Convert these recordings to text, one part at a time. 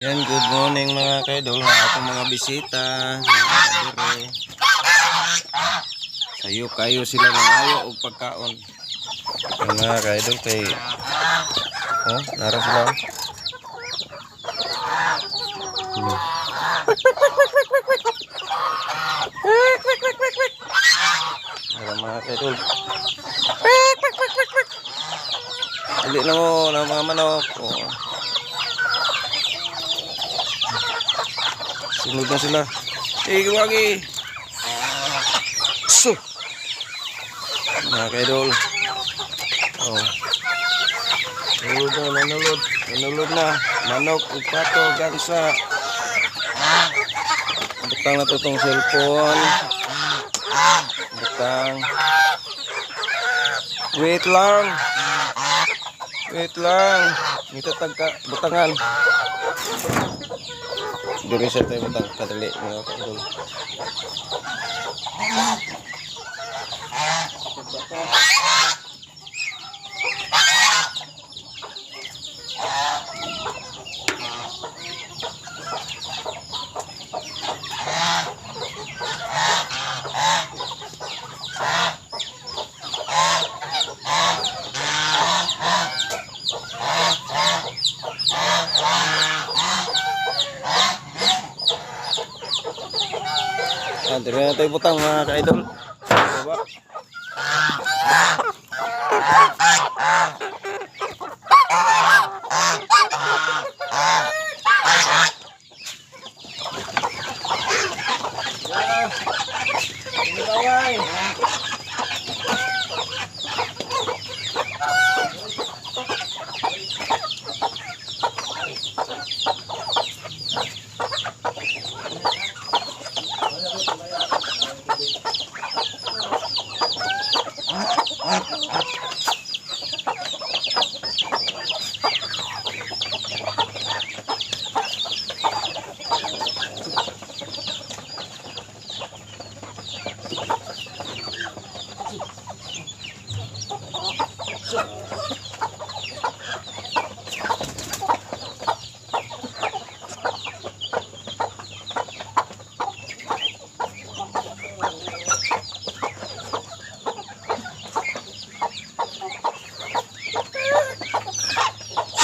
Yan, good morning mga kaidol ng ating mga bisita. Mga kadire. Sayo kayo sila ng ayo o pagkaon. Mga kaidol kay... Oh, nara sila. Hmm. Nara mga kaidol. Dali na mo ng mga manok. Oh. Sunod na sila. Eh, wagi. So. Mga kaidol. Oh. Nulod na, nanulod. Nanulod na. Manok, upato, gansa. Butang na to itong cellphone. Butang. Wait lang. Wait lang. Ito tagka, butangan. Diri sa tayo butang kadali mga kaidol. Ah, diri na tayo butang mga kaidol.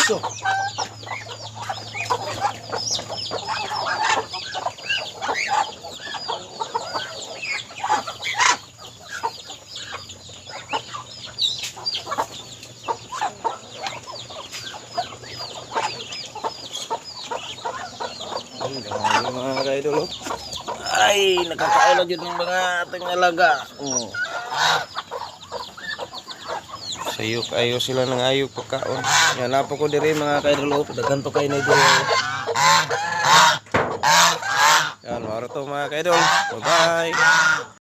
So. Ay, grabe mga kaidol. oh. Ay, nakakaula dyan ng mga ating alaga. Oh. Sayo kayo sila ng ayog pagkaon. Yan na po ko diri mga kaidol. oh. Dagan to kayo na idol. Mga kaidol. Bye-bye.